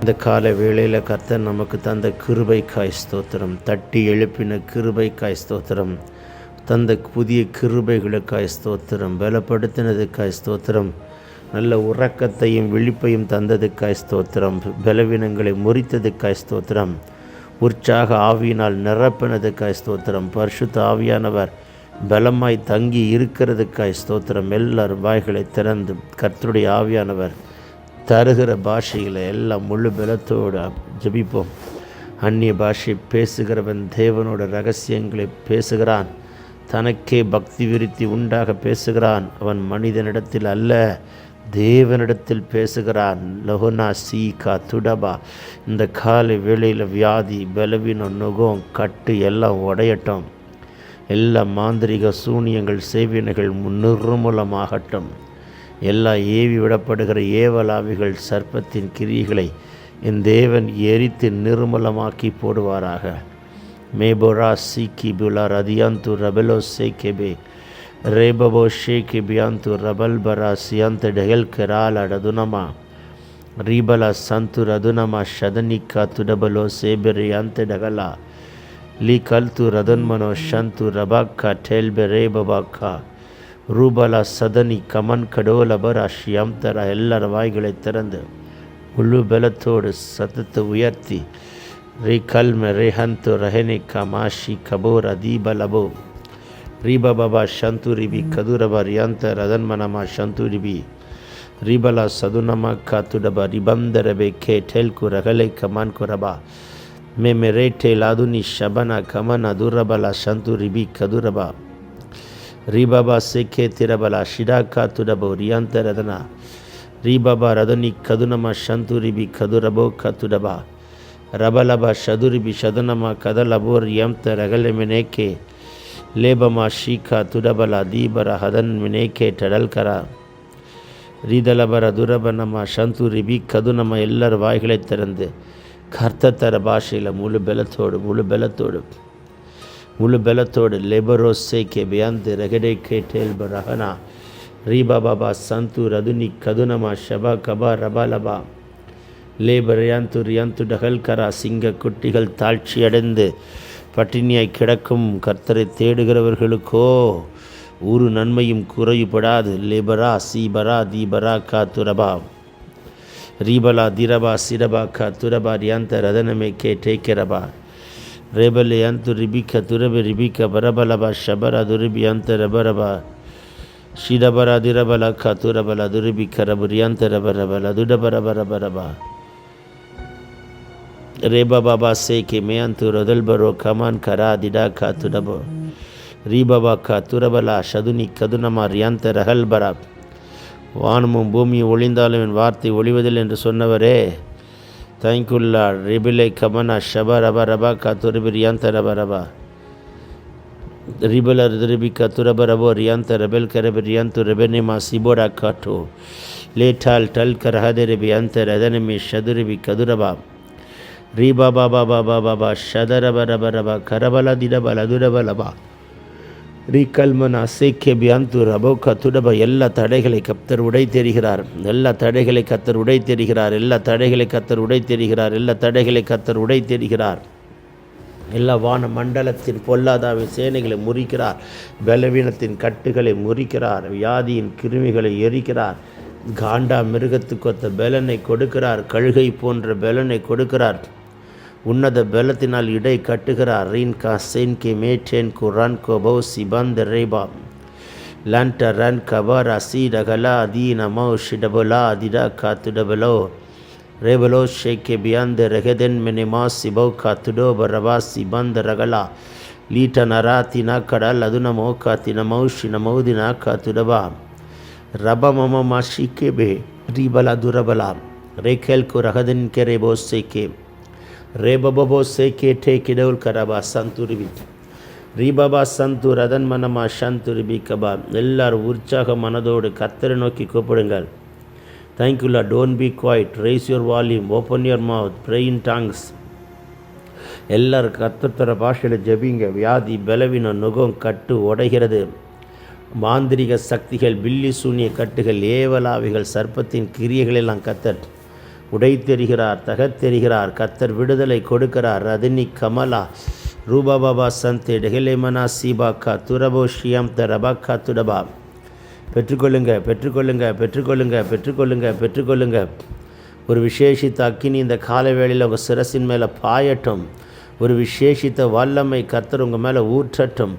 இந்த கால வேளையில் கர்த்தர் நமக்கு தந்த கிருபைக்காய் ஸ்தோத்திரம். தட்டி எழுப்பின கிருபைக்காய் ஸ்தோத்திரம். தந்த புதிய கிருபைகளுக்காய் ஸ்தோத்திரம். பலப்படுத்தினதுக்காய் ஸ்தோத்திரம். நல்ல உறக்கத்தையும் விழிப்பையும் தந்ததுக்காய் ஸ்தோத்திரம். பலவீனங்களை முறித்ததுக்காய் ஸ்தோத்திரம். உற்சாக ஆவியினால் நிரப்பினதுக்காய் ஸ்தோத்திரம். பரிசுத்த ஆவியானவர் பலமாய் தங்கி இருக்கிறதுக்காய் ஸ்தோத்திரம். எல்லார் வாய்களை திறந்து கர்த்தருடைய ஆவியானவர் தருகிற பாஷையில் எல்லாம் முழு பலத்தோடு ஜெபிப்போம். அந்நிய பாஷை பேசுகிறவன் தேவனோட ரகசியங்களை பேசுகிறான். தனக்கே பக்தி விருத்தி உண்டாக பேசுகிறான். அவன் மனிதனிடத்தில் அல்ல தேவனிடத்தில் பேசுகிறான். லஹுனா சீகா துடபா. இந்த காலை வேளையில் வியாதி பலவீனம் நுகம் கட்டு எல்லாம் உடையட்டும். எல்லா மாந்திரிக சூனியங்கள் சேவினைகள் நிர்மூலமாகட்டும் எல்லா ஏவி விடப்படுகிற ஏவலாவிகள் சர்ப்பத்தின் கிரியைகளை என் தேவன் எரித்து நிர்மலமாக்கி போடுவாராக. மேபோரா சீக்கி புலா ரதியாந்து ரபலோ சேகெபே ரேபபோ ஷே கெபியாந்து ரபல் பரா சியாந்த டெகல் கெரால் அடதுனமா ரீபலா சந்து ரதுனமா ஷதனிக்கா துடபலோ சேபெரியாந்த டகலா லீ கல்து ரதுன்மனோ ஷந்து ரபாக்கா டெல்பெ ரேபபாக்கா ரூபலா சதனி கமன் கடோலபர் அஷ்யம் தர எல்லா வாய்களை திறந்து முழு பலத்தோடு சத்தத்தை உயர்த்தி ரிகல்ம ரெஹந்து ரஹனி கமாஷி கபோர் அதீப லபோ. ரீபபபா சந்துரிபி கதுரப ரியந்த ரதன்மனமா சந்துரிபி ரிபலா சதுனமா காத்துடபா ரிபந்தரபே கே டெல்கு ரகலை கமான் குரபா மே மெரே டேலாதுனி ஷபனா கமன் அதுரபலா சந்துரிபி கதுரபா ರೀಬಾಬಾ ಸೆಖೆ ತಿರಬಲ ಶಿಡಾಕ ತುಡಬೋ ರಿಯಾಂತ ರದನ ರೀಬಾಬ ರದನಿ ಕದುನಮ ಶಂತು ರಿಬಿ ಕದುರಬೋ ಕತುಡಬ ರಬಲಬ ಶದುರಿಬಿ ಶದನಮ ಕದಲಬೋ ರಿಯಾಂತ ರಗಲೆ ಮೆನೇಕೆ ಲೇಬಮ ಶೀಖ ತುಡಬಲ ದೀಬರ ಹದನ್ ಮಿನೇಕೆ ಟಡಲ್ಕರ ರೀದಲಬರ ದುರಬನಮ ಶಂತು ರಿಬಿ ಕದು ನಮ್ಮ ಎಲ್ಲರ வாய்களை திறந்து கர்த்தத்தர பாஷையில் முழு பலத்தோடு முழு பலத்தோடு முழு பலத்தோடு லெபரோ சேகே பியாந்து ரகடே கேட்டேல் ரஹனா ரீபா பாபா சந்து ரதுனி கதுனமா ஷபா கபா ரபா லபா. லேபர் ரியாந்து ரியாந்து டகல்கரா சிங்க குட்டிகள் தாழ்ச்சி அடைந்து பட்டினியாய் கிடக்கும் கர்த்தரை தேடுகிறவர்களுக்கோ ஒரு நன்மையும் குறைவுபடாது லேபரா சீபரா தீபரா கா துரபா ரீபலா திரபா சிரபா கா துரபா ரியாந்த ரதனமே கே டேக்கிறபா Rebeleantu ribika turebe ribika barabalaba shabara duribiante rabaraba shidabara dirabala katurabala duribika raburiante rabarabala dudabarabarabaraba Reba baba seke meantu rodalbaro kaman kara dida katudabo ரீபபா கதுரபலா சதுனி கதுனமா ரியந்த ரகல்பரா வானமும் பூமியும் ஒளிந்தாலும் என் வார்த்தை ஒளிவதில் என்று சொன்னவரே தேங்க்குல்லா ரிபிலை கமனா ஷபா ரபா ரபா கா துரபி ரியாந்த ரபா ரபா ரிபல ரிபி கா துரப ரபோ ரியாந்த ரபெல் கரபி ரியாந்து ரெபெனிமா சிபோடா காட்டோ லேட்டால் டல் கரஹதே ரிபி அந்த ரதனமி ஷதுரிபி கதுரபா ரீகல்மனா சீக்கிய பியாந்து ரபோக்கா துடப எல்லா தடைகளை கத்தர் உடை தெரிகிறார். எல்லா தடைகளை கத்தர் உடை தெரிகிறார். எல்லா தடைகளை கத்தர் உடை தெரிகிறார். எல்லா தடைகளை கத்தர் உடை தெரிகிறார். எல்லா வான மண்டலத்தின் பொல்லாதாவை சேனைகளை முறிக்கிறார். பலவீனத்தின் கட்டுகளை முறிக்கிறார். வியாதியின் கிருமிகளை எரிக்கிறார். காண்டா மிருகத்துக்கொத்த பலனை கொடுக்கிறார். கழுகை போன்ற பலனை கொடுக்கிறார். உன்னத பலத்தினால் இடை கட்டுகிறார் ரீன் கா சென் கே மேட்டேன் கு ரன் கோ பௌ சிபந்த ரேபா லண்ட ரன் கபரா சீடகலா அதீன மௌ ஷிடபுலா அதிடா காத்துடபலோ ரேபலோ ஷேக்கே பியாந்த ரெகதென் மெனிமா சிபௌகா காத்துடோ பரபா சிபந்த ரகலா லீட்ட நராத்தினா கடல் அதுனமோ மோகாத்தின மௌஷின மௌதினா கா துடபா ரப மம ஷிக்கேபே ரீபலா துரபலா ரேகேல்கு ரகதன் கே ரேபோ சேக்கே ரேபபோ சேக்கே டே கிடவுல் கரபா சந்துருவி ரீபாபா சந்தூர் ரதன் மனமா சந்துருபி கபாப் எல்லாரும் உற்சாக மனதோடு கத்தரை நோக்கி கூப்பிடுங்கள் தேங்க்யூலா don't be quiet raise your volume open your mouth pray in tongues எல்லாரும் கத்தத்தர பாஷையில் ஜெபிங்க வியாதி பலவீனம் நுகம் கட்டு உடைகிறது மாந்திரிக சக்திகள் பில்லி சூன்ய கட்டுகள் ஏவலாவிகள் சர்ப்பத்தின் கிரியைகளெல்லாம் கத்தர் உடைத்தெறிகிறார் தகத்தெறிகிறார் கத்தர் விடுதலை கொடுக்கிறார். ரதினி கமலா ரூபா பாபா சந்தே டெஹிலேமனா சீபாக்கா துரபோ ஷியம் தரபாக்கா துடபா. பெற்றுக்கொள்ளுங்க பெற்றுக்கொள்ளுங்க பெற்றுக்கொள்ளுங்க பெற்றுக்கொள்ளுங்க பெற்றுக்கொள்ளுங்க. ஒரு விசேஷித்த அக்கினி இந்த கால வேளையில் உங்கள் சிரசின் மேலே பாயட்டும். ஒரு விசேஷித்த வல்லமை கர்த்தர் உங்கள் மேலே ஊற்றட்டும்.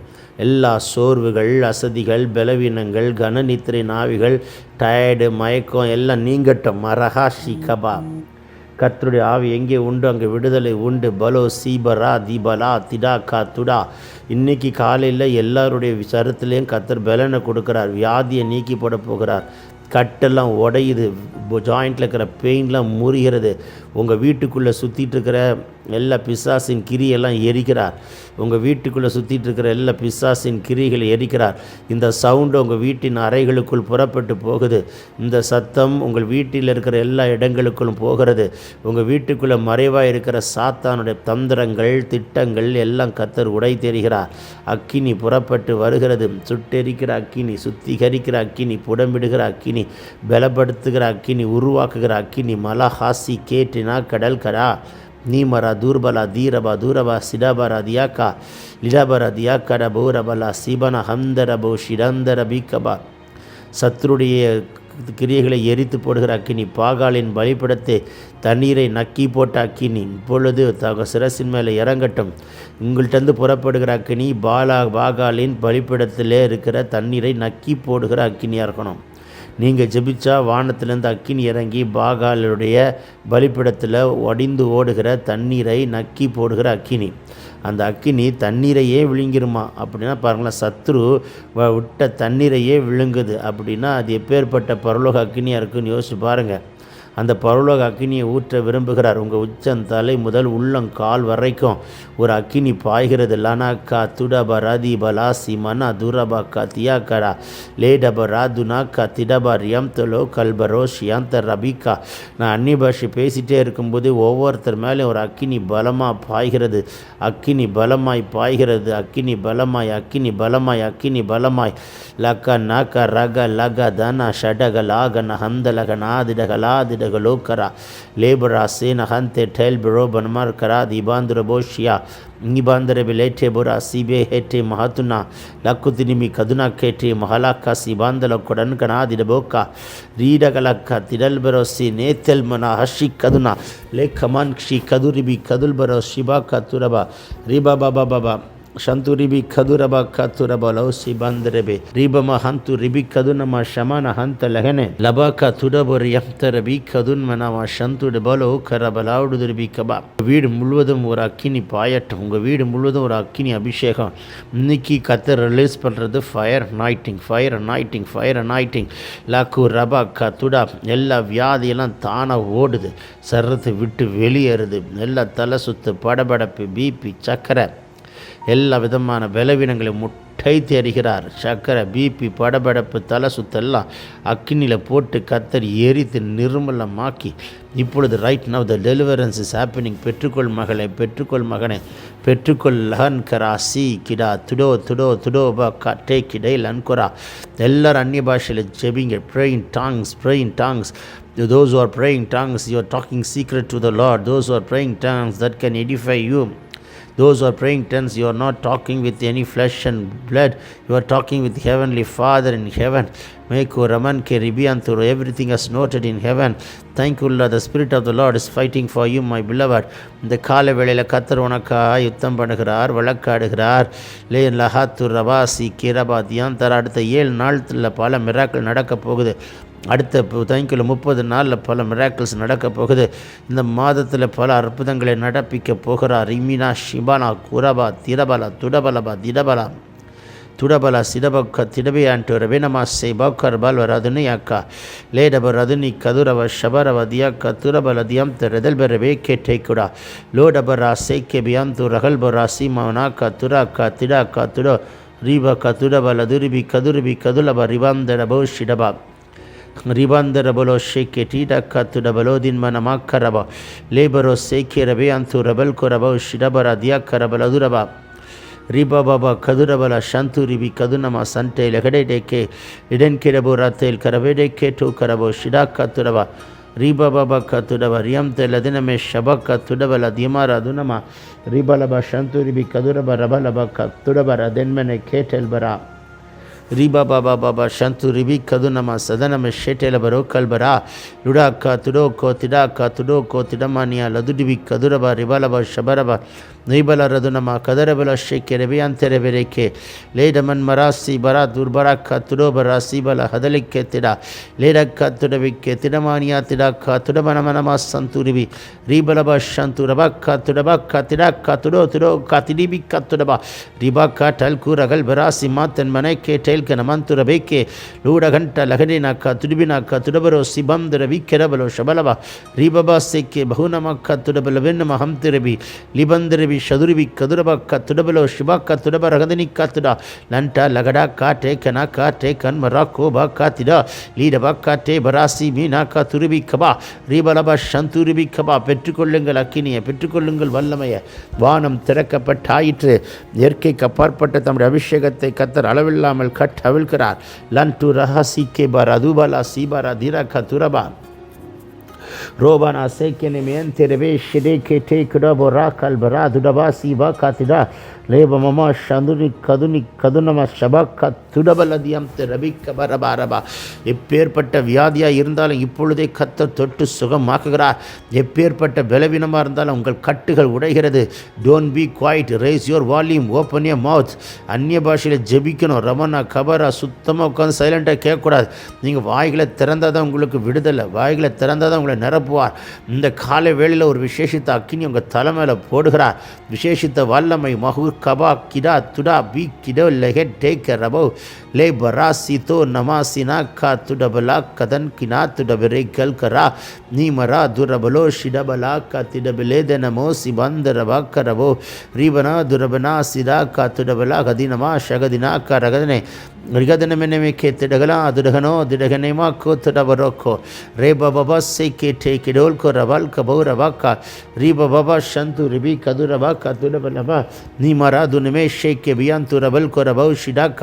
எல்லா சோர்வுகள் அசதிகள் பலவீனங்கள் கனநித்திரை நாவிகள் டயர்டு மயக்கம் எல்லாம் நீங்கட்டும். மரஹாஷி கபா. கத்தருடைய ஆவி எங்கே உண்டு? அங்கே விடுதலை உண்டு. பலோ சீபரா தீபலா திடா கா துடா. இன்னைக்கு காலையில் எல்லாருடைய சரத்துலேயும் கத்தர் பலனை கொடுக்குறார். வியாதியை நீக்கி போட போகிறார். கட்டெல்லாம் உடையுது. ஜாயிண்டில் இருக்கிற பெயின்லாம் முறிகிறது. உங்கள் வீட்டுக்குள்ளே சுற்றிட்டு இருக்கிற எல்லா பிசாசின் கிரியெல்லாம் எரிக்கிறார். உங்கள் வீட்டுக்குள்ளே சுற்றிட்டு இருக்கிற எல்லா பிசாசின் கிரிகளை எரிக்கிறார். இந்த சவுண்டு உங்கள் வீட்டின் அறைகளுக்குள் புறப்பட்டு போகுது. இந்த சத்தம் உங்கள் வீட்டில் இருக்கிற எல்லா இடங்களுக்குள்ளும் போகிறது. உங்கள் வீட்டுக்குள்ளே மறைவாக இருக்கிற சாத்தானுடைய தந்திரங்கள் திட்டங்கள் எல்லாம் கத்தர் உடை தெரிகிறார் அக்கினி புறப்பட்டு வருகிறது. சுட்டெரிக்கிற அக்கினி சுத்திகரிக்கிற அக்கினி புடம்பிடுகிற அக்கினி பலப்படுத்துகிற அக்கினி உருவாக்குகிற அக்கினி மலஹாசி கேட்டினா கடல் கடா நீமரா தூர்பலா தீரபா தூரபா சிடபரா தியாக்கா லிடபர தியாக்கர பௌரபலா சிபன ஹந்தரபோ ஷிடந்தர பீக்கபா சத்ருடைய கிரியைகளை எரித்து போடுகிற அக்கினி பாகாலின் பலிப்படத்தை தண்ணீரை நக்கி போட்ட அக்கினி இப்பொழுது தக சிரசின் மேலே இறங்கட்டும். உங்கள்கிட்டருந்து புறப்படுகிற அக்கினி பாலா பாகாலின் பலிப்பிடத்திலே இருக்கிற தண்ணீரை நக்கி போடுகிற அக்கினியாக இருக்கணும். நீங்கள் ஜெபிச்சா வானத்திலேருந்து அக்கினி இறங்கி பாகாலுடைய பலிப்பிடத்தில் ஒடிந்து ஓடுகிற தண்ணீரை நக்கி போடுகிற அக்கினி. அந்த அக்கினி தண்ணீரையே விழுங்கிருமா? அப்படின்னா பாருங்களேன் சத்ரு வ- விட்ட தண்ணீரையே விழுங்குது. அப்படின்னா அது எப்பேற்பட்ட பரலோக அக்கினியாக இருக்குன்னு யோசிச்சு பாருங்கள் அந்த பரலோக அக்கினியை ஊற்ற விரும்புகிறார். உங்கள் உச்சந்தலை முதல் உள்ளம் கால் வரைக்கும் ஒரு அக்கினி பாய்கிறது. லனாக்கா துடப ரதீப பலாசி மனா துரபா கா தியாக்கரா லேடப ராதுனாக்கா திடபா ரியம் கல்பரோஷ் யாந்த ரபிகா நான் அந்நிய பாஷை பேசிகிட்டே இருக்கும்போது ஒவ்வொருத்தர் மேலேயும் ஒரு அக்கினி பலமாக பாய்கிறது. அக்கினி பலமாய் பாய்கிறது. அக்கினி பலமாய் அக்கினி பலமாய் அக்கினி பலமாய். லக்க நக ரக லக தன ஷடக லாகன ஹந்தலக நாதிடக دغلو کرا لیبرا سین هنت ټیل برو بنمر کرا دی باندره بوشیا نی باندره بلیټه برا سی به هټه مهاتنا لکوتنی می کدنا کېټه محلا کا سی باندل کډن کنا دی بوکا ریډ گلک تیدل برو سی نیتل منا حشی کدنا لیکمان شي کدوری بی کدل برو شیبا کتوربا ریبا بابا بابا ಶಂತು ರಿಬಿ ಖದುರಬ ಕತುರಬ ಲೌಸಿ ಬಂದರಬೆ ರಿಬಮ ಹಂತು ರಿಬಿ ಕದುನಮ ಶಮನ ಹಂತ ಲಹನೆ ಲಬಕ ತುಡಬ யம்தர பி கதுன்மனவா சந்துடு பலோ கரபலாவுடுது பி கபா வீடு முழுவதும் ஒரு அக்கினி பாயட்டும் உங்கள் வீடு முழுவதும் ஒரு அக்கினி அபிஷேகம் இன்னைக்கு கத்தை ரிலீஸ் பண்ணுறது ஃபயர் நாய்ட்டிங் ஃபயர் நாய்ட்டிங் ஃபயர் நாய்ட்டிங் லக்கு ரபா கத்துடா எல்லா வியாதியெல்லாம் தானாக ஓடுது சர்றத்தை விட்டு வெளியேறுது எல்லா தலை சுத்து படபடப்பு பிபி சக்கரை எல்லா விதமான பலவீனங்களையும் முட்டை தெரிகிறார் சக்கரை பிபி படபடப்பு தலை சுத்தெல்லாம் அக்னியில் போட்டு கத்தரி எரித்து நிர்மலமாக்கி இப்பொழுது right now the deliverance is happening பெற்றுக்கொள் மகளை பெற்றுக்கொள் மகனை பெற்றுக்கொள் லஹன் கரா சி கிடா துடோ துடோ துடோ ப டே கிடை லன்கொரா. எல்லாரும் அந்நிய பாஷையில் ஜெபிங்க praying tongues praying tongues those are praying tongues you are talking secret to the Lord those are who tongues that can edify you those who are praying tongues, you are not talking with any flesh and blood. You are talking with Heavenly Father in heaven. Meko Raman Ke Ribianturu, everything is noted in heaven. தேங்க்யூல்லா the spirit of the Lord is fighting for you my believer இந்த கால வேளையில் கத்தர் உனக்காக யுத்தம் பண்ணுகிறார் வழக்காடுகிறார் லே லஹாத்து ரபாசி கிரபாத் கிரபா தர அடுத்த ஏழு நாளத்தில் பல மிராக்கள் நடக்கப் போகுது அடுத்த தேங்க்யூல முப்பது நாளில் பல மிராக்கிள்ஸ் நடக்க போகுது இந்த மாதத்தில் பல அற்புதங்களை நடப்பிக்க போகிறார் இமினா ஷிபானா குரபா திரபலா துடபலபா திடபலா ತುಡಬಲ ಸಿಡಬಕ್ಕ ತಿಡಬೆ ಅಂಟು ರವಿನಮ ಸೈ ಬೌಕರ್ ಬಲ್ವರ ಅದನ್ನು ಯಾಕ ಲೇಡಬ ರದುನಿ ಕದುರವ ಶಬರವ ದಿಯಕ್ಕ ತುರಬಲ ದಿಯಂತ ರೆದಲ್ ಬೆರಬೆ ಕೆಟ್ಟೆ ಕುಡ ಲೋಡಬರ ಸೈಕೆ ಬಿಯಂತು ರಗಲ್ ಬರ ಸೀಮವನಾಕ ತುರಕ ತಿಡಕ ತುಡ ರೀಬಕ ತುಡಬಲ ದುರಿಬಿ ಕದುರಿಬಿ ಕದುಲಬ ರಿಬಂದರ ಬೌ ಶಿಡಬ ರಿಬಂದರ ಬಲೋ ಶೇಕೆ ಟೀಡಕ್ಕ ತುಡಬಲೋ ದಿನ್ಮನ ಮಾಕ್ಕರಬ ಲೇಬರೋ ಸೇಕೆ ರಬೆ ಅಂತು ರಬಲ್ ಕೊರಬ ಶಿಡಬರ ದಿಯಕ್ಕರಬಲ ದುರಬ ರಿಬಾ ಬಾಬಾ ಕದುರಬಲ ಶಾಂತು ರಿಬಿ ಕದುನಮ ಸಂಟೆ ಲಗಡೆಡೆಕೆ ಇಡನ್ ಕೆರಬೋ ರಾತೇಲ್ ಕರಬೇಡೆಕೆ ಟು ಕರಬೋ ಶಿಡಾಕ ತುರಬ ರೀಬಾ ಬಾಬಾ ಕತುಡಬ ರಿಯಂತೆ ಲದಿನಮೆ ಶಬಕ ತುಡಬಲ ದಿಮಾರ ದುನಮ ರಿಬಲಬ ಶಾಂತು ರಿಬಿ ಕದುರಬ ರಬಲಬ ಕತುಡಬ ರದೆನ್ಮನೆ ಕೇಟೆಲ್ ಬರ ರೀಬಾ ಬಾಬಾ ಬಾಬಾ ಶಂತು ರಿಬಿ ಕದುನಮ ಸದನಮ ಶೇಟೆಲ ಬರೋ ಕಲ್ಬರ. ಲುಡಾಕ ತುಡೋಕೋ ತಿಡಾಕ ತುಡೋಕೋ ತಿಡಮಾನಿಯ ಲದುಡಿಬಿ ಕದುರಬ ರಿಬಲಬ ಶಬರಬ. نيبل ردنما كدر بلا الشكر بيان ترى بريك ليد من مراسي برا دربرا كاترو براسي بلا هدلك كتدا ليد كاتر بك تدمانيا تدا كاتر من من ما سنتور بي ريبلا بشانتور با كاتر با كاتدا كاترو ترو كاتدي بي كاتر با ريبا كاتل كورغل براسي ماتن منه كتل كنمانتور بك لودا غنتا لغدي نا كاتر بي نا كاتر برو سيبام در بي كربلو شبلبا ريبا با سيك بهونا ما كاتر بلبن ما هم تربي لبندر بي ಶದುರಿವಿ ಕದುರಬಕ್ಕ ತುಡಬಲೋ ಶಿವಕ್ಕ ತುಡಬ ರಗದನಿ காத்துடா. ನಂಟ லகடா ಕಾಟೆ ಕನ ಕಾಟೆ ಕನ್ಮರ கோபா காத்திடா. லீடப காட்டே பராசி மீனா மீனாக்கா துருவி கபா. ரீபலபா சந்துருவி கபா. பெற்றுக்கொள்ளுங்கள் அக்கினியை பெற்றுக்கொள்ளுங்கள் வல்லமைய. வானம் திறக்கப்பட்டாயிற்று. இயற்கை கப்பாற்பட்ட தம்முடைய அபிஷேகத்தை கத்தர் அளவில்லாமல் கட் கட்டவிழ்கிறார் லன் டு ரஹ சி கே பாரா தூபாலா சீபாரா தீரா துரபா Robana sekene men terebe şede kete kıra bora kalbara dudaba siva katida. Leba mama şanduni kaduni kadunama şabak துடபலதியம் ரபிக்க பரபாரபா எப்பேற்பட்ட வியாதியாக இருந்தாலும் இப்பொழுதே கத்த தொட்டு சுகமாக்குகிறா எப்பேற்பட்ட பலவீனமாக இருந்தாலும் உங்கள் கட்டுகள் உடைகிறது don't be quiet raise your volume open your mouth அந்நிய பாஷையில் ஜெபிக்கணும் ரமணா கபரா சுத்தமாக உட்காந்து சைலண்ட்டாக கேட்கக்கூடாது நீங்கள் வாய்களை திறந்தால் தான் உங்களுக்கு விடுதலை வாய்களை திறந்தால் தான் உங்களை நிரப்புவார். இந்த காலை வேளையில் ஒரு விசேஷித்த அக்கினி உங்கள் தலைமையில் போடுகிறார். விசேஷித்த வல்லமை மகு கபா கிடா துடா பி கிடோ லெஹெட் டேக்க ரபோ லே பரா சிதோ நமாசினா கா துடபலா கதன் கினா துடபரே கல் கரா நீ மரா துரபலோ ஷிடபலா கா திடபலே தனமோ சிபந்தரபா கரபோ ரீபனா துரபனா சிதா கா துடபலா கதினமா ஷகதினா க ரகதனே ರಿಗದನಮೆನೆಮೆ ಕೆ ತಿಡಗಲ ಅದುಡಗನೋ ದಿಡಗನೆಮ ಕೋ ತಿಡಬರೋಕೋ ರೇ ಬಾಬಾ ಸೈ ಕೆ ಟೇ ಕಿಡೋಲ್ಕೋ ರಬಲ್ ಕಬೌ ರಬಾಕ ರೀ ಬಾಬಾ ಶಂತು ರಿಬಿ ಕದು ರಬಾಕ ತುಡಬಲಬ ನೀ ಮರ ದುನಿಮೆ ಶೇ ಕೆ ಬಿಯಾಂತು ರಬಲ್ ಕೋ ರಬೌ ಶಿಡಾಕ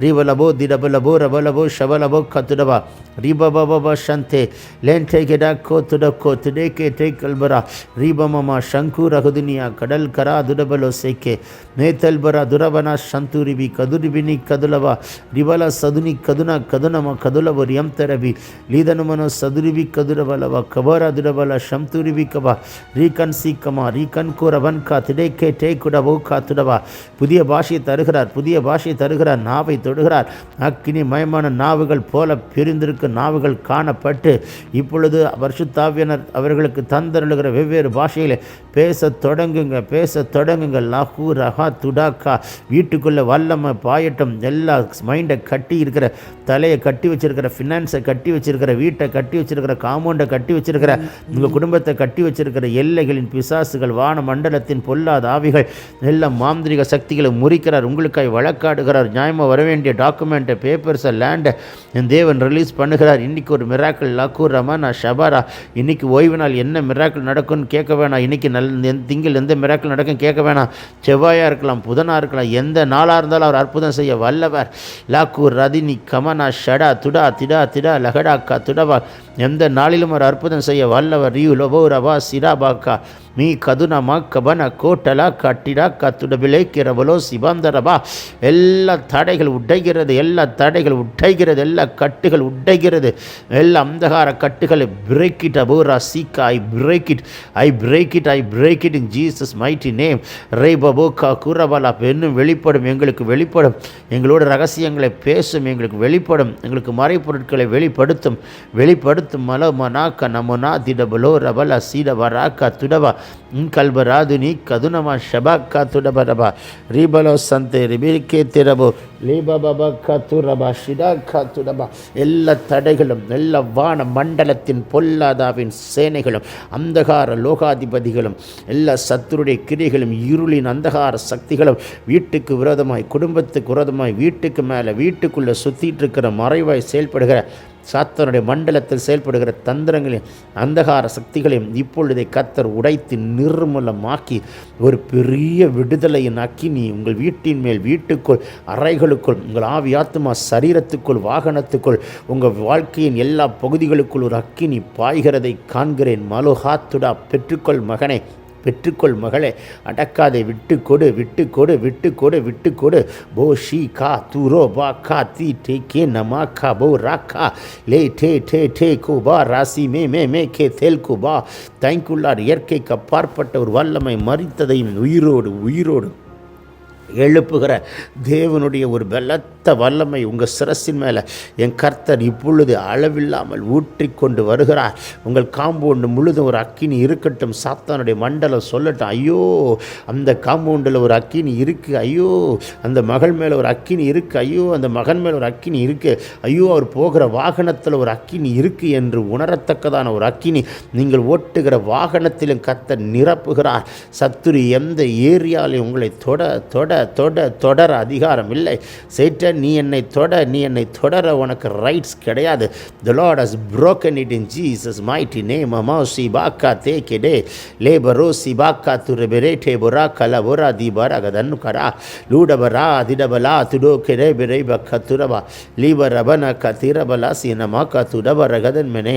ರೀ ಬಲಬೋ ದಿಡಬಲಬೋ ರಬಲಬೋ ಶಬಲಬೋ ಕತುಡಬ ರೀ ಬಾಬಾ ಬಾಬಾ ಶಂತೆ ಲೆಂಟೆ ಗೆಡಾಕೋ ತುಡಕೋ ತುಡೆ ಕೆ ಟೇ ಕಲ್ಬರ ರೀ ಬಮಮ ಶಂಕು ರಹುದುನಿಯ ಕಡಲ್ ಕರ ದುಡಬಲೋ ಸೈಕೆ ಮೇತಲ್ ಬರ ದುರಬನ ಶಂತು ರಿಬಿ ಕದುರಿಬಿನಿ ಕದುಲವ ರಿಬಲ ಸದುನಿ ಕದುನ ಕದುನಮ ಕದುಲವ ರಿಯಂತರಬಿ ಲೀದನುಮನು ಸದುರಿಬಿ ಕದುರಬಲವ ಕಬರ ದುರಬಲ ಶಂತುರಿಬಿ ಕಬ ரீகன் சீக்கமா ரீகன் கூறவன் கா திடைக்கே டே குடவோ கா துடவா புதிய பாஷையை தருகிறார் புதிய பாஷையை தருகிறார் நாவை தொடுகிறார் அக்கினி மயமான நாவுகள் போல பிரிந்திருக்கும் நாவுகள் காணப்பட்டு இப்பொழுது வருஷத்தாவியனர் அவர்களுக்கு தந்தருளுகிற வெவ்வேறு பாஷையில் பேச தொடங்குங்க பேச தொடங்குங்க லஹூ ரஹா துடாக்கா வீட்டுக்குள்ளே வல்லமை பாயட்டும் எல்லா மைண்டை கட்டி இருக்கிற தலையை கட்டி வச்சிருக்கிற ஃபினான்ஸை கட்டி வச்சிருக்கிற வீட்டை கட்டி வச்சிருக்கிற காம்பவுண்டை கட்டி வச்சிருக்கிற உங்கள் குடும்பத்தை கட்டி வச்சிருக்கிற எல்லைகளின் பிசாசுகள் வான மண்டலத்தின் பொல்லாத ஆவிகள் எல்லாம் மாந்திரிக சக்திகளை முறிக்கிறார் உங்களுக்காய் வழக்காடுகிறார் நியாயமாக வர வேண்டிய டாக்குமெண்ட்டை பேப்பர்ஸை லேண்டை என் தேவன் ரிலீஸ் பண்ணுகிறார். இன்றைக்கி ஒரு மிராக்கள் லக்கூர் ரமனா ஷபாரா இன்றைக்கி ஓய்வு நாள் என்ன மிராக்கள் நடக்கும்னு கேட்க வேணாம். இன்றைக்கி நல் திங்கள் எந்த மிராக்கள் நடக்கும் கேட்க வேணாம். செவ்வாயாக இருக்கலாம் புதனாக இருக்கலாம் எந்த நாளாக இருந்தாலும் அவர் அற்புதம் செய்ய வல்லவர். லாக்கூர் ரதினி கமனா ஷடா துடா திடா திடா லகடாக்கா துடவா எந்த நாளிலும் ஒரு அற்புதம் செய்ய வல்லவர். ரியூ லொபோ ரபா சிராபாக்கா மீ கதுனமா கபன கோட்டலா கட்டிடா கத்துடபிலே கிரபலோ சிவந்தரபா எல்லா தடைகள் உடைகிறது எல்லா தடைகள் உடைகிறது எல்லா கட்டுகள் உடைகிறது. எல்லா அந்தகார கட்டுகளை பிரேக் இட் அபோரா சீக்கா I break it I break it I break it in Jesus mighty name ரே பபோக்கா குரபலா பெண்ணும் வெளிப்படும் எங்களுக்கு வெளிப்படும். எங்களோட ரகசியங்களை பேசும் எங்களுக்கு வெளிப்படும். எங்களுக்கு மறைப்பொருட்களை வெளிப்படுத்தும் வெளிப்படுத்தும். மல மனாக்க நமனா திடபலோ ரபலா சீடபராக்கா துடபா. கல்பராது நீ கதுனமா ஷபாக்கா துடபரபா ரீபலோ சந்தே ரிபிரிக்கே திரபோ. லீபபா துரபா ஷிடா துடபா. எல்லா தடைகளும் எல்லா வான மண்டலத்தின் பொல்லாதாவின் சேனைகளும் அந்தகார லோகாதிபதிகளும் எல்லா சத்துருடைய கிரிகளும் இருளின் அந்தகார சக்திகளும் வீட்டுக்கு விரோதமாய் குடும்பத்துக்கு விரோதமாய் வீட்டுக்கு மேலே வீட்டுக்குள்ளே சுற்றிட்டு இருக்கிற மறைவாய் செயல்படுகிற சாத்தனுடைய மண்டலத்தில் செயல்படுகிற தந்திரங்களையும் அந்தகார சக்திகளையும் இப்பொழுதை கத்தர் உடைத்து நிர்மூலமாக்கி ஒரு பெரிய விடுதலையின் அக்கினி உங்கள் வீட்டின் மேல் வீட்டுக்குள் அறைகளுக்குள் உங்கள் ஆவி ஆத்மா சரீரத்துக்குள் வாகனத்துக்குள் உங்கள் வாழ்க்கையின் எல்லா பகுதிகளுக்குள் ஒரு அக்கினி பாய்கிறதை காண்கிறேன். மலுஹாத்துடா பெற்றுக்கொள் மகனே. பெற்றுக்கொள் மகளே. அடக்காதே விட்டு கொடு விட்டு கொடு விட்டு கொடு விட்டு கொடு போ ஷீ கா தூரோ பா கா தி டே கே நமா கா போ ரா கா. லே டே டே டே கு பா ராசி மே மே மே கே தேல் கு பா. தேங்க்குள்ளார் இயற்கைக்கு அப்பாற்பட்ட ஒரு வல்லமை மறித்ததையும் உயிரோடு உயிரோடு எழுப்புகிற தேவனுடைய ஒரு பலத்த வல்லமை உங்கள் சிரசின் மேலே. என் கர்த்தர் இப்பொழுது அளவில்லாமல் ஊற்றிக்கொண்டு வருகிறார். உங்கள் காம்பவுண்டு முழுதும் ஒரு அக்கினி இருக்கட்டும். சாத்தானுடைய மண்டலம் சொல்லட்டும். ஐயோ அந்த காம்பவுண்டில் ஒரு அக்கினி இருக்குது ஐயோ அந்த மகள் மேலே ஒரு அக்கினி இருக்குது ஐயோ அந்த மகன் மேலே ஒரு அக்கினி இருக்குது ஐயோ அவர் போகிற வாகனத்தில் ஒரு அக்கினி இருக்குது என்று உணரத்தக்கதான ஒரு அக்கினி. நீங்கள் ஓட்டுகிற வாகனத்திலும் கர்த்தர் நிரப்புகிறார். சத்துரு எந்த ஏரியாலையும் உங்களை தொட தொட தொட தொடர அதிகாரம் இல்லை. சைட்டன் நீ என்னை தொட நீ என்னை தொடர உனக்கு ரைட்ஸ் கிடையாது. The Lord has broken it in Jesus mighty name. அமாசி பாக்கா தே கெடே லேபரோ சிபாக்கா துரபெரே டேபுரா கலபுரா தீபரா கதன்னு கரா லூடபரா திடபலா துடோ கெடே பிரை பக்க துரபா லீப ரபன க திரபலா சீனமா க துடப ரகதன் மெனே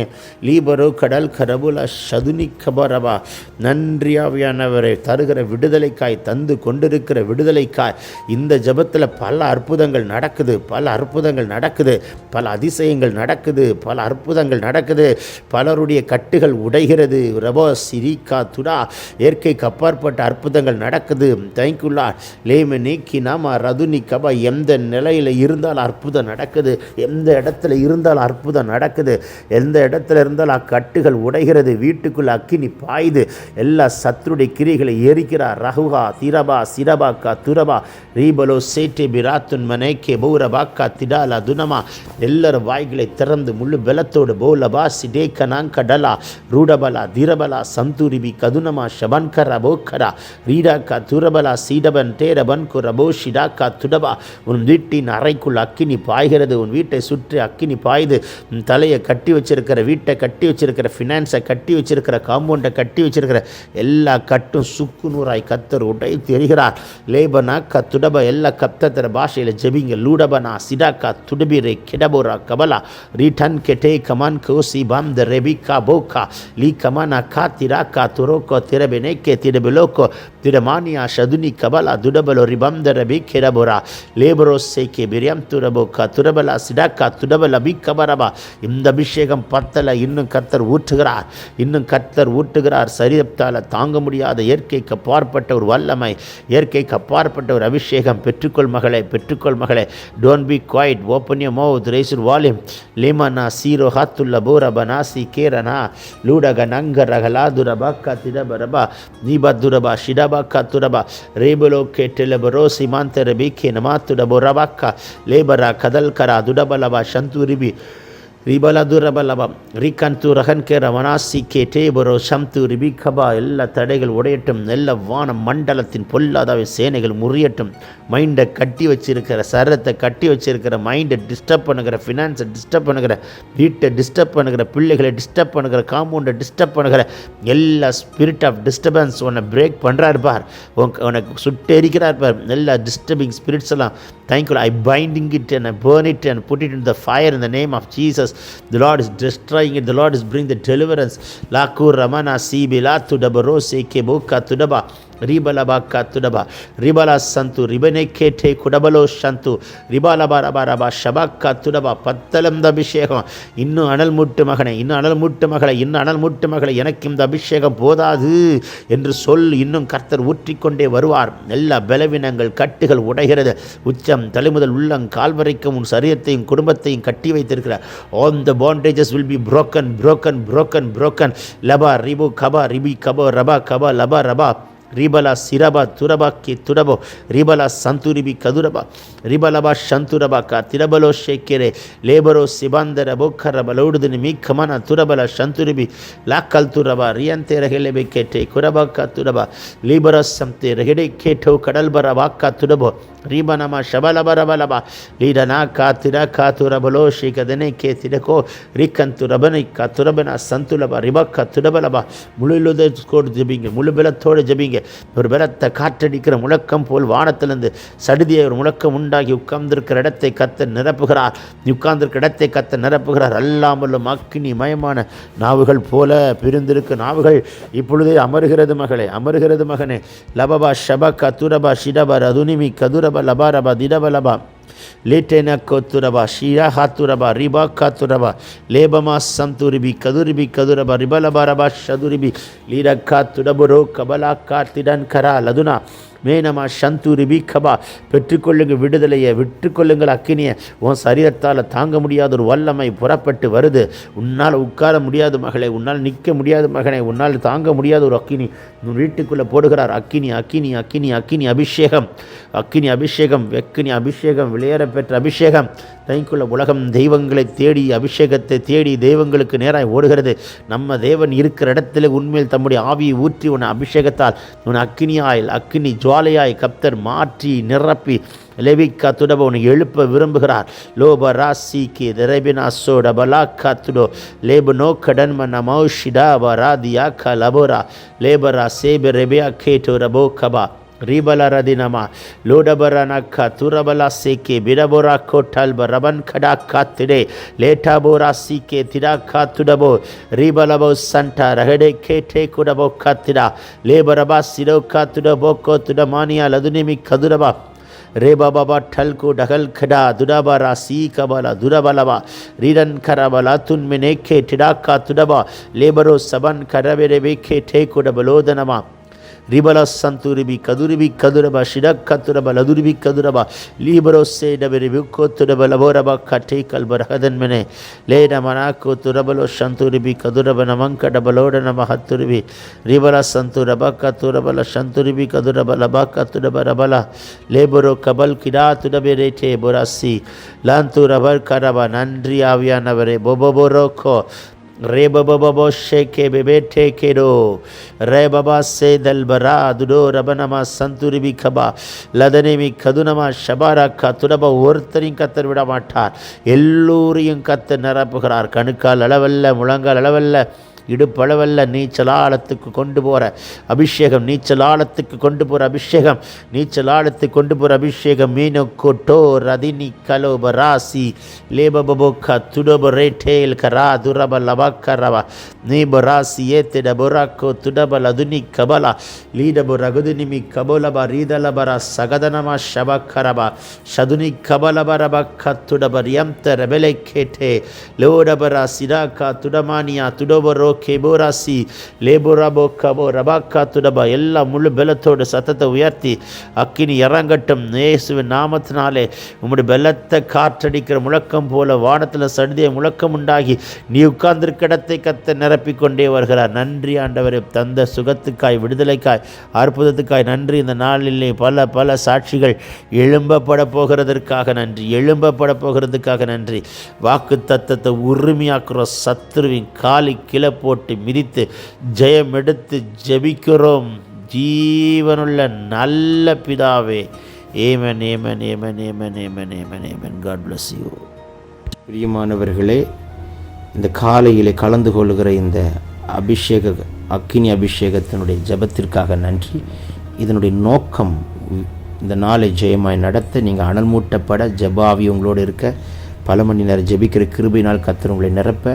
லீபரோ கடல் கரபுல சதுனி கபரபா நன்றியாவியானவரை தருகிற விடுதலைக்காய் தந்து கொண்டிருக்கிற கா இந்த ஜபத்தில் பல அற்புதங்கள் நடக்குது பல அற்புதங்கள் நடக்குது பல அதிசயங்கள் நடக்குது பல அற்புதங்கள் நடக்குது. பலருடைய கட்டுகள் உடைகிறது. ரபோ சிரிகா துடா. இயற்கைக்கு அப்பாற்பட்ட அற்புதங்கள் நடக்குது. தேங்க்யூலா லேம நீக்கி நாம ரதுனி கபா. எந்த நிலையில் இருந்தால் அற்புதம் நடக்குது? எந்த இடத்துல இருந்தால் அற்புதம் நடக்குது? எந்த இடத்துல இருந்தால் அக்கட்டுகள் உடைகிறது? வீட்டுக்குள்ள அக்கினி பாயுது. எல்லா சத்துருடைய கிரிகளை எரிக்கிறார் ரகுகா திரபா சிரபாக்கா துரபா ரீபலோ சேட்டே பிராத்துன் மனேக்கே பௌரபாக்கா திடாலா துனமா எல்லாரும் வாய்களை திறந்து முள்ளு பலத்தோடு போலபா சிடே கனாங் கடலா ரூடபலா தீரபலா சந்தூரிபி கதுனமா ஷபன்கர போக்கரா ரீடாக்கா துரபலா சீடபன் டேரபன் குரபோ ஷிடாக்கா துடபா உன் வீட்டின் அறைக்குள் அக்கினி பாய்கிறது உன் வீட்டை சுற்றி அக்கினி பாயுது உன் தலையை கட்டி வச்சிருக்கிற வீட்டை கட்டி வச்சிருக்கிற ஃபினான்ஸை கட்டி வச்சிருக்கிற காம்பவுண்டை கட்டி வச்சிருக்கிற எல்லா கட்டும் சுக்கு நூறாய் கத்தர் உடை தெரிகிறார் லேபனா க துடப எல்லா கப்தத்திர பாஷையில் ஜெபிங்க லூடபனா சிடாக்கா துடபிரே கிடபோரா கபலா ரீட்டன் கெட்டே கமான் கோசி பாம் த ரெபிகா போக்கா லீ கமானா கா திராக்கா துரோக்கோ திரபெனேக்கே திரபிலோக்கோ திடமானியா ஷதுனி கபலா துடபலோ ரிபம் த ரபி கிடபோரா லேபரோ சேக்கே பிரியம் துரபோக்கா துரபலா சிடாக்கா துடபல பி கபரபா இந்த அபிஷேகம் பத்தல இன்னும் கத்தர் ஊற்றுகிறார் இன்னும் கத்தர் ஊற்றுகிறார் சரீரத்தால் தாங்க முடியாத இயற்கைக்கு அப்பாற்பட்ட ஒரு வல்லமை இயற்கைக்கு அப்பாற்பட்ட ஒரு அபிஷேகம் பெற்றுக்கொள் மகளே பெற்றுக்கொள் மகளே don't be quiet open your mouth raise your volume லிமனா சீரோ ஹாத்துல்ல போரப நாசி கேரனா லூடக நங்க ரகலா துரபா கத்திடபரபா நீபத்துரபா ஷிடபா துரபா ரேபலோ கேட்டெலபரோ சிமாந்த ரபிகே நமாத்துடபோ ரபாக்கா லேபரா கதல்கரா துடபலபா சந்தூரிபி ரிபல துரபலப ரிகந்து ரகன்கே ரமணாசி கே டேபரோ சம்து ரிபிகபா எல்லா தடைகள் உடையட்டும். எல்லா வான மண்டலத்தின் பொல்லாதவை சேனைகள் முறியட்டும். மைண்டை கட்டி வச்சிருக்கிற சரத்தை கட்டி வச்சிருக்கிற மைண்டை டிஸ்டர்ப் பண்ணுகிற ஃபினான்ஸை டிஸ்டர்ப் பண்ணுகிற வீட்டை டிஸ்டர்ப் பண்ணுகிற பிள்ளைகளை டிஸ்டர்ப் பண்ணுகிற காம்பவுண்டை டிஸ்டர்ப் பண்ணுகிற எல்லா ஸ்பிரிட் ஆஃப் டிஸ்டர்பன்ஸ் உன்னை பிரேக் பண்ணுறாரு பார். உனக்கு சுட்டெரிக்கிறார் பார். எல்லா டிஸ்டர்பிங் ஸ்பிரிட்ஸ் எல்லாம் thank you I binding it and burn it and put it in the fire in the name of Jesus curses. The Lord is destroying it. The Lord is bringing the deliverance. Laku Ramana Sibi Latu Dabarose Kebuka Tudaba. ರಿಬಲಬ ಕತ್ತುಡಬ ರಿಬಲ Santu ರಿಬನೆ ಕೇಟೆ ಕುಡಬಲೋ ಶಂತು ரிபாலபா ரபா ரபா ஷபாக்கா துடபா பத்தலம் அபிஷேகம் இன்னும் அனல் மூட்டு மகனை இன்னும் அனல் மூட்டு மகளை இன்னும் அனல் மூட்டு மகளை எனக்கு இந்த அபிஷேகம் போதாது என்று சொல் இன்னும் கர்த்தர் ஊற்றிக்கொண்டே வருவார் எல்லா பலவீனங்கள் கட்டுகள் உடைகிறது உச்சம் தலைமுதல் உள்ளம் கால் வரைக்கும் உன் சரீரத்தையும் குடும்பத்தையும் கட்டி வைத்திருக்கிறார் on the bandages will be broken broken broken broken லபா ரிபு கபா ரிபி கபோ ரபா கபா லபா ரபா ರಿಬಲ ಸಿರಬ ತುರಬ ಕಿ ತುರಬೋ ರಿಬಲ ಸಂತುರಿಬಿ ಕದುರಬ ರಿಬಲಬ ಶಂತುರಬ ಕ ತಿರಬಲೋ ಶೇಕೆರೆ ಲೇಬರೋ ಸಿಬಾಂದರ ಬೊಕ್ಕರಬ ಲೌಡುದಿನಿ ಮೀ ಖಮನ ತುರಬಲ ಶಂತುರಿಬಿ ಲಾಕಲ್ ತುರಬ ರಿಯಂತೆ ರಹೆಲೆಬೆ ಕೆಟೆ ಕುರಬ ಕ ತುರಬ ಲೀಬರ ಸಂತೆ ರಹಿಡೆ ಕೇಟೋ ಕಡಲ್ಬರ ವಾಕ್ಕ ತುಡಬೋ ರೀಬನಮ ಶಬಲಬರಬಲಬ ಲೀಡನ ಕಾ ತಿರ ಕಾ ತುರಬಲೋ ಶೀಕದನೆ ಕೇ ತಿರಕೋ ரிக்கந்து ரபனை கத்துரபனா சந்துலபா ரிபக்கா துடபலபா முழுலோட கோடு ஜபிங்க முழு பலத்தோடு ஜபிங்க ஒரு பலத்த காற்றடிக்கிற முழக்கம் போல் வானத்திலிருந்து சடுதியை ஒரு முழக்கம் உண்டாகி உட்கார்ந்திருக்கிற இடத்தை கத்த நிரப்புகிறார். உட்கார்ந்திருக்கிற இடத்தை கத்த நிரப்புகிறார். அல்லாமலும் அக்னி மயமான நாவுகள் போல பிரிந்திருக்க. நாவுகள் இப்பொழுதே அமருகிறது மகளே அமருகிறது மகனே. லபபா ஷபக துரபா ஷிடப ரதுனிமி கதுரப லபாரபா திடப லபா லேட்டேனா கொத்துரபா ஷீரா ஹாத்துரபா ரிபா காத்துரபா லேபமா சம்துரிபி கதுரிபி கதுரபா ரிபலபா ரபா ஷதுரிபி லீரக்கா துடபுரோ கபலா கார்த்திடன் கரா லதுனா மேனமா சந்து ரிபி கபா பெற்றுக்கொள்ளுங்கள் விடுதலையை விட்டுக்கொள்ளுங்கள் அக்கினியை. உன் சரீரத்தால் தாங்க முடியாத ஒரு வல்லமை புறப்பட்டு வருது. உன்னால் உட்கார முடியாது மகளே உன்னால் நிற்க முடியாது மகனை உன்னால் தாங்க முடியாத ஒரு அக்கினி. உன் வீட்டுக்குள்ளே போடுகிறார் அக்கினி அக்கினி அக்கினி அக்கினி அபிஷேகம். அக்கினி அபிஷேகம் வெக்கினி அபிஷேகம் விளையாட பெற்ற அபிஷேகம். தைக்குள்ள உலகம் தெய்வங்களை தேடி அபிஷேகத்தை தேடி தெய்வங்களுக்கு நேராக ஓடுகிறது. நம்ம தேவன் இருக்கிற இடத்துல உண்மையில் தம்முடைய ஆவியை ஊற்றி உன் அபிஷேகத்தால் உன் அக்கினியாய் அக்கினி ஜுவாலையாய் கப்தர் மாற்றி நிரப்பி லெவிக்கா துடப உன்னை எழுப்ப விரும்புகிறார். லோப ராசிக்கு திரபினா சோட பலா காத்துடோ லேப நோ கடன்ம மன மௌஷிடா வராதியா க லபோரா லேபரா சேப ரெபியா கேட்டோ ரபோ கபா. ரிபலர தினமா லூடபரனக்கா துரபலா சீக்கி பிரபுரா கோட்டால் ரபன் கடா காத்திடே லேட்டாபோரா சீக்கே திடா காத்துடபோ ரிபலபோ சண்டா ரகடே கேட்டே குடபோ காத்திடா லேபரபா சிடோ காத்துடபோ கோத்துடமானியா லதுனிமி கதுரபா ರೇಬಾಬಾ ಠಲ್ಕು ಡಗಲ್ ಖಡಾ ದುಡಬರ ಸೀ ಕಬಲ ದುರಬಲವ ರಿರನ್ ಕರಬಲ ತುನ್ಮಿನೆ ಖೇ ಟಿಡಾಕ ತುಡಬ ಲೇಬರೋ ಸಬನ್ ಕರಬೆರೆ ಬೇಖೆ ಠೇ ಕುಡಬಲೋದನವ ರಿಬಲ ಸಂತುರಿಬಿ ಕದುರಿಬಿ ಕದುರಬ ಶಿಡಕ್ ಕತ್ತುರಬ ಲದುರಿಬಿ ಕದುರಬ, ಲೀಬರೋ ಸೇಡಬೆರಿ ಬಿಕ್ಕೋತುರಬ ಲಬೋರಬ ಕಟ್ಟೆ ಕಲ್ಬ ರಹದನ್ಮೆನೆ ಲೇನ ಮನಾಕು ತುರಬಲೋ ಶಂತುರಿಬಿ ಕದುರಬ ನಮಂಕ ಡಬಲೋಡ ನಮ ಹತ್ತುರಿಬಿ ರಿಬಲ ಸಂತುರಬ ಕತ್ತುರಬಲ ಶಂತುರಿಬಿ ಕದುರಬ, ಲಬ ಕತ್ತುರಬ ರಬಲ. ಲೇಬರೋ ಕಬಲ್ ಕಿಡಾ ತುಡಬೆ ರೇಟೆ ಬೊರಾಸಿ ಲಾಂತು ರಬರ್ ಕರಬ ನನ್ರಿ ಆವಿಯಾನವರೇ re baba baba sheke bebe teke do re baba se dal bara dudo rabanama santuri bi kaba ladane mi kadunama shabara katunaba ஒருத்தரையும் கத்தர் விட மாட்டார் எல்லோரையும் கத்தர் நிரப்புகிறார் கணுக்கால் அளவல்ல முழங்கால் அளவல்ல இடுப்பளவல்ல நீச்சலாளத்துக்கு கொண்டு போகிற அபிஷேகம் நீச்சலாளத்துக்கு கொண்டு போகிற அபிஷேகம் நீச்சலாளத்துக்கு கொண்டு போகிற அபிஷேகம் மீனோ கொட்டோ ரதினி கலோப ராசி க துடப ரேட்டேல் கரா துரப லபக்கரவா நீப ராசி ஏத்திட பொராக்கோ துடப அதுனி கபலா லீடபு ரகுதுனிமி கபோலப ரீதலபர சகதனமா ஷபக்கரபா சதுனி கபலபரப கத்துடபர் எம் தரபெலை கேட்டே லோடபரா சிராக்கா துடமானியா துடபரோ கெபோராசி லேபோராபோ கபோ ரபாக்கா துடபா எல்லாம் முழு பலத்தோடு சத்தத்தை உயர்த்தி அக்கினி இறங்கட்டும். நேசுவின் நாமத்தினாலே உம்முடைய பலத்தை காற்றடிக்கிற முழக்கம் போல வானத்தில் சடுதிய முழக்கம் உண்டாகி நீ உட்கார்ந்திருக்க இடத்தை கத்த நிரப்பிக் கொண்டே வருகிறார். நன்றி ஆண்டவரே தந்த சுகத்துக்காய் விடுதலைக்காய் அற்புதத்துக்காய் நன்றி. இந்த நாளிலே பல பல சாட்சிகள் எழும்பப்பட போகிறதற்காக நன்றி எழும்பப்பட போகிறதுக்காக நன்றி. வாக்கு தத்தத்தை உரிமையாக்குற சத்ருவின் காலி கிளப்பு போட்டு மிதித்து ஜெயம் எடுத்து ஜெபிக்கிறோம். ஜீவனுள்ள நல்ல பிதாவே. Amen amen amen amen amen amen amen God bless you பிரியமானவர்களே இந்த காலையில் கலந்து கொள்கிற இந்த அபிஷேக அக்கினி அபிஷேகத்தினுடைய ஜெபத்திற்காக நன்றி. இதனுடைய நோக்கம் இந்த நாளை ஜெயமாய் நடத்த நீங்கள் அனல் மூட்டப்பட ஜபாவி உங்களோடு இருக்க பல மணி நேரம் ஜெபிக்கிற கிருபினால் கத்தர் உங்களை நிரப்ப